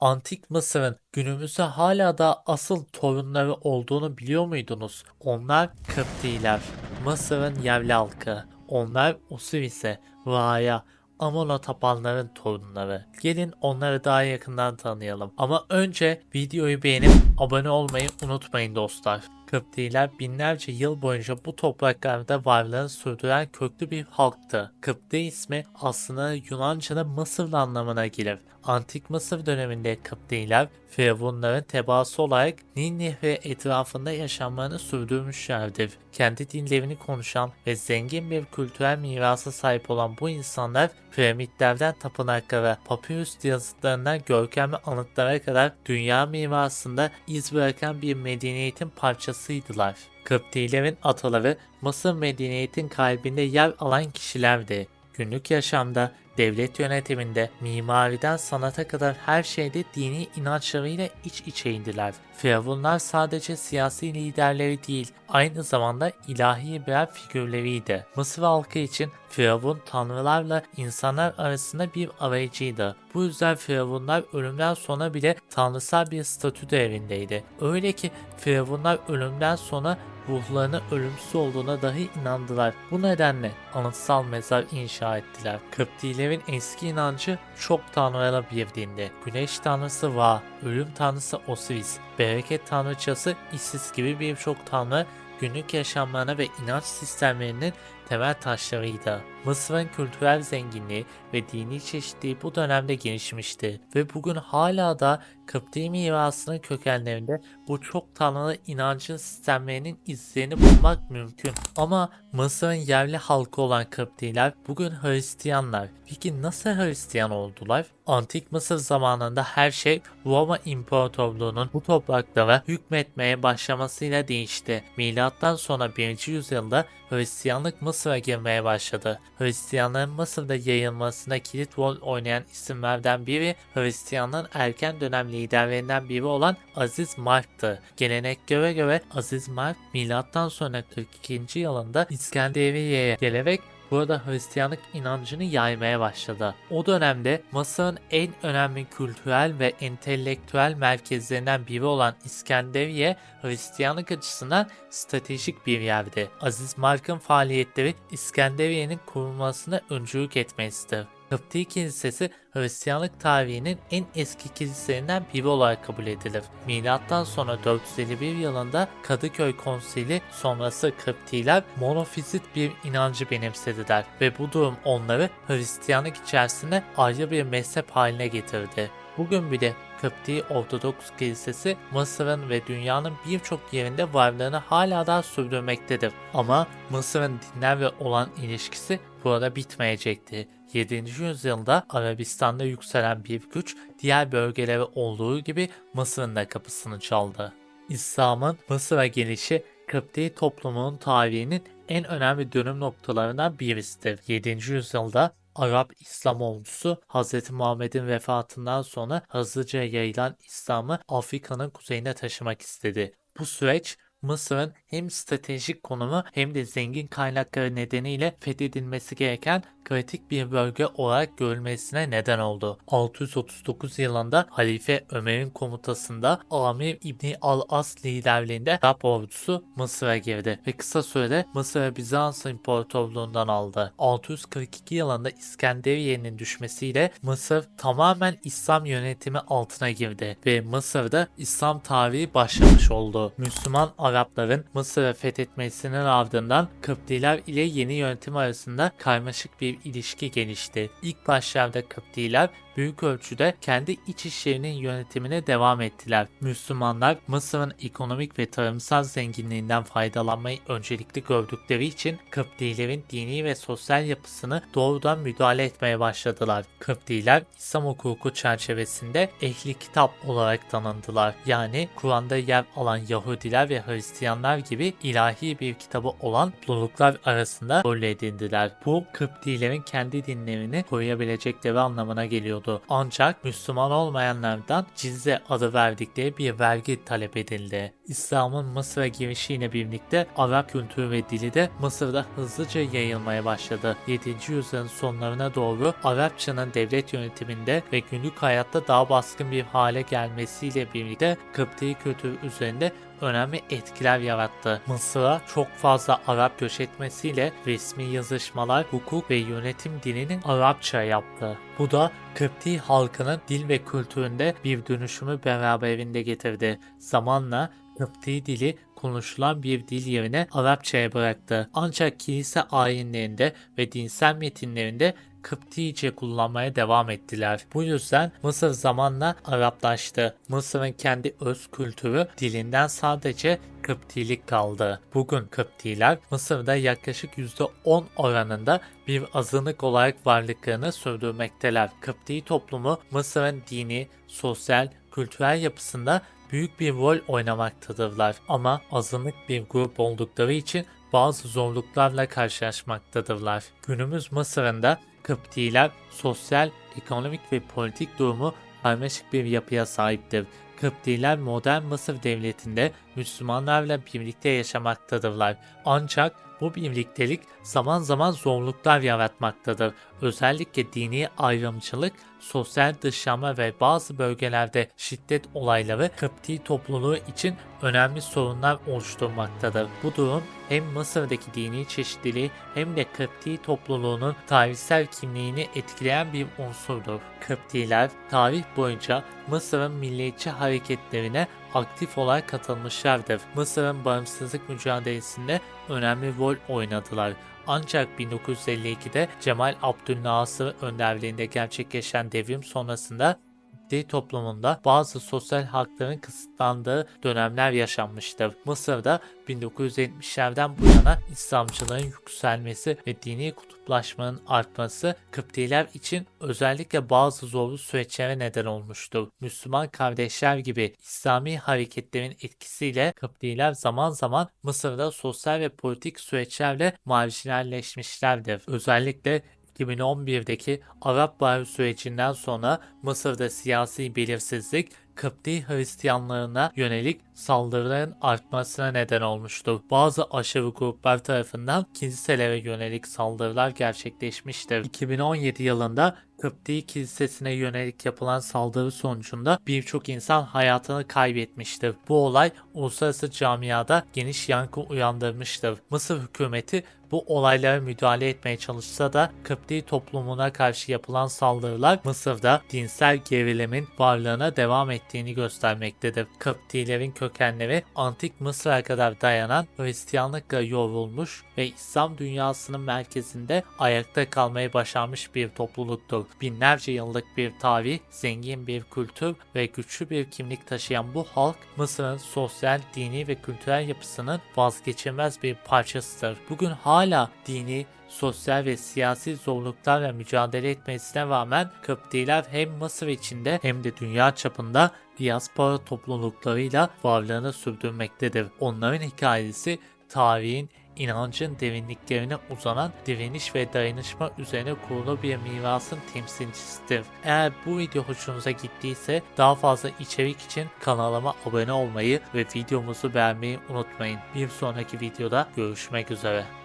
Antik Mısır'ın günümüzde hala da asıl torunları olduğunu biliyor muydunuz? Onlar Kıptiler, Mısır'ın yerli halkı. Onlar Osiris'e, Ra'ya, Amon'a tapanların torunları. Gelin onları daha yakından tanıyalım. Ama önce videoyu beğenip abone olmayı unutmayın dostlar. Kıptiler binlerce yıl boyunca bu topraklarda varlığını sürdüren köklü bir halktı. Kıpti ismi aslında Yunanca'da Mısırlı anlamına gelir. Antik Mısır döneminde Kıptiler, Firavunların tebaası olarak Nil Nehri etrafında yaşamlarını sürdürmüşlerdir. Kendi dillerini konuşan ve zengin bir kültürel mirasa sahip olan bu insanlar piramitlerden tapınaklara, papyrus yazıtlarından görkemli anıtlara kadar dünya mirasında iz bırakan bir medeniyetin parçasıydılar. Kıptilerin ataları Mısır medeniyetin kalbinde yer alan kişilerdi. Günlük yaşamda, devlet yönetiminde, mimariden sanata kadar her şeyde dini inançlarıyla iç içeydiler. Firavunlar sadece siyasi liderleri değil, aynı zamanda ilahi birer figürleriydi. Mısır halkı için Firavun tanrılarla insanlar arasında bir arayıcıydı. Bu yüzden Firavunlar ölümden sonra bile tanrısal bir statü değerindeydi. Öyle ki Firavunlar ölümden sonra ruhlarının ölümsüz olduğuna dahi inandılar. Bu nedenle anıtsal mezar inşa ettiler. Kıptilerin eski inancı çok tanrılarla bir dindi. Güneş tanrısı Ra, ölüm tanrısı Osiris, bereket tanrıçası Isis gibi birçok tanrı günlük yaşamlarına ve inanç sistemlerinin temel taşlarıydı. Mısır'ın kültürel zenginliği ve dini çeşitliliği bu dönemde gelişmişti ve bugün hala da Kıpti mirasının kökenlerinde bu çok tanrılı inancın sistemlerinin izlerini bulmak mümkün. Ama Mısır'ın yerli halkı olan Kıptiler bugün Hristiyanlar. Peki nasıl Hristiyan oldular? Antik Mısır zamanında her şey Roma İmparatorluğu'nun bu topraklara hükmetmeye başlamasıyla değişti. Milattan sonra 1. yüzyılda Hristiyanlık Mısır'a girmeye başladı. Hristiyanlığın Mısır'da yayılmasına kilit rol oynayan isimlerden biri Hristiyanlığın erken dönem liderlerinden biri olan Aziz Mark'tı. Geleneklere göre Aziz Mark milattan sonra 42. yılında İskenderiye'ye gelerek burada Hristiyanlık inancını yaymaya başladı. O dönemde Mısır'ın en önemli kültürel ve entelektüel merkezlerinden biri olan İskenderiye, Hristiyanlık açısından stratejik bir yerdi. Aziz Mark'ın faaliyetleri İskenderiye'nin kurulmasına öncülük etmesidir. Kıpti Kilisesi Hristiyanlık tarihinin en eski kiliselerinden biri olarak kabul edilir. Milattan sonra 451 yılında Kadıköy Konsili sonrası Kıptiler monofizit bir inancı benimsediler ve bu durum onları Hristiyanlık içerisinde ayrı bir mezhep haline getirdi. Bugün bile Kıpti Ortodoks Kilisesi Mısır'ın ve dünyanın birçok yerinde varlığını hala da sürdürmektedir. Ama Mısır'ın dinlerle olan ilişkisi burada bitmeyecekti. 7. yüzyılda Arabistan'da yükselen bir güç diğer bölgelere olduğu gibi Mısır'ın da kapısını çaldı. İslam'ın Mısır'a gelişi Kıpti toplumunun tarihinin en önemli dönüm noktalarından birisidir. 7. yüzyılda Arap İslam ordusu Hz. Muhammed'in vefatından sonra hızlıca yayılan İslam'ı Afrika'nın kuzeyine taşımak istedi. Bu süreç Mısır'ın hem stratejik konumu hem de zengin kaynakları nedeniyle fethedilmesi gereken kritik bir bölge olarak görülmesine neden oldu. 639 yılında Halife Ömer'in komutasında Amir İbni Al-As liderliğinde Arap ordusu Mısır'a girdi ve kısa sürede Mısır'ı Bizans İmparatorluğundan aldı. 642 yılında İskenderiye'nin düşmesiyle Mısır tamamen İslam yönetimi altına girdi ve Mısır'da İslam tarihi başlamış oldu. Müslüman Arapların Mısır'ı fethetmesinin ardından Kıptiler ile yeni yönetim arasında karmaşık bir ilişki gelişti. İlk başlarda Kıptiler büyük ölçüde kendi iç işlerinin yönetimine devam ettiler. Müslümanlar Mısır'ın ekonomik ve tarımsal zenginliğinden faydalanmayı öncelikli gördükleri için Kıptilerin dini ve sosyal yapısını doğrudan müdahale etmeye başladılar. Kıptiler İslam hukuku çerçevesinde ehli kitap olarak tanındılar. Yani Kur'an'da yer alan Yahudiler ve Hristiyanlar gibi ilahi bir kitabı olan topluluklar arasında rol edindiler. Bu Kıptilerin kendi dinlerini koruyabilecekleri anlamına geliyordu. Ancak Müslüman olmayanlardan cizye adı verdikleri bir vergi talep edildi. İslam'ın Mısır'a girişiyle birlikte Arap kültürü ve dili de Mısır'da hızlıca yayılmaya başladı. 7. yüzyılın sonlarına doğru Arapçanın devlet yönetiminde ve günlük hayatta daha baskın bir hale gelmesiyle birlikte Kıpti kültürü üzerinde önemli etkiler yarattı. Mısır'a çok fazla Arap göç etmesiyle resmi yazışmalar, hukuk ve yönetim dilinin Arapça yaptı. Bu da Kıpti halkının dil ve kültüründe bir dönüşümü beraberinde getirdi. Zamanla Kıpti dili konuşulan bir dil yerine Arapçaya bıraktı. Ancak kilise ayinlerinde ve dinsel metinlerinde Kıptice kullanmaya devam ettiler. Bu yüzden Mısır zamanla Araplaştı. Mısır'ın kendi öz kültürü dilinden sadece Kıptilik kaldı. Bugün Kıptiler Mısır'da yaklaşık %10 oranında bir azınlık olarak varlıklarını sürdürmekteler. Kıpti toplumu Mısır'ın dini, sosyal, kültürel yapısında büyük bir rol oynamaktadırlar ama azınlık bir grup oldukları için bazı zorluklarla karşılaşmaktadırlar. Günümüz Mısır'ında Kıptiler sosyal, ekonomik ve politik durumu karmaşık bir yapıya sahiptir. Kıptiler modern Mısır devletinde Müslümanlarla birlikte yaşamaktadırlar. Ancak bu birliktelik zaman zaman zorluklar yaratmaktadır. Özellikle dini ayrımcılık, sosyal dışlanma ve bazı bölgelerde şiddet olayları Kıpti topluluğu için önemli sorunlar oluşturmaktadır. Bu durum hem Mısır'daki dini çeşitliliği hem de Kıpti topluluğunun tarihsel kimliğini etkileyen bir unsurdur. Kıptiler tarih boyunca Mısır'ın milliyetçi hareketlerine aktif olarak katılmışlardır. Mısır'ın bağımsızlık mücadelesinde önemli rol oynadılar. Ancak 1952'de Cemal Abdülnasır önderliğinde gerçekleşen devrim sonrasında Kıpti toplumunda bazı sosyal hakların kısıtlandığı dönemler yaşanmıştır. Mısır'da 1970'lerden bu yana İslamcılığın yükselmesi ve dini kutuplaşmanın artması Kıptiler için özellikle bazı zorlu süreçlere neden olmuştur. Müslüman kardeşler gibi İslami hareketlerin etkisiyle Kıptiler zaman zaman Mısır'da sosyal ve politik süreçlerle marjinalleşmişlerdir. Özellikle 2011'deki Arap Baharı sürecinden sonra Mısır'da siyasi belirsizlik Kıpti Hristiyanlarına yönelik saldırıların artmasına neden olmuştur. Bazı aşırı gruplar tarafından kiliselere yönelik saldırılar gerçekleşmiştir. 2017 yılında Kıpti Kilisesi'ne yönelik yapılan saldırı sonucunda birçok insan hayatını kaybetmiştir. Bu olay uluslararası camiada geniş yankı uyandırmıştır. Mısır hükümeti bu olaylara müdahale etmeye çalışsa da Kıpti toplumuna karşı yapılan saldırılar Mısır'da dinsel gerilimin varlığına devam ettiğini göstermektedir. Kıptilerin kökenleri antik Mısır'a kadar dayanan Hristiyanlıkla yoğrulmuş ve İslam dünyasının merkezinde ayakta kalmayı başarmış bir topluluktur. Binlerce yıllık bir tarih, zengin bir kültür ve güçlü bir kimlik taşıyan bu halk Mısır'ın sosyal, dini ve kültürel yapısının vazgeçilmez bir parçasıdır. Bugün hala dini, sosyal ve siyasi zorluklarla mücadele etmesine rağmen Kıptiler hem Mısır içinde hem de dünya çapında diaspora topluluklarıyla varlığını sürdürmektedir. Onların hikayesi tarihin inancın derinliklerine uzanan direniş ve dayanışma üzerine kurulu bir mirasın temsilcisidir. Eğer bu video hoşunuza gittiyse daha fazla içerik için kanalıma abone olmayı ve videomuzu beğenmeyi unutmayın. Bir sonraki videoda görüşmek üzere.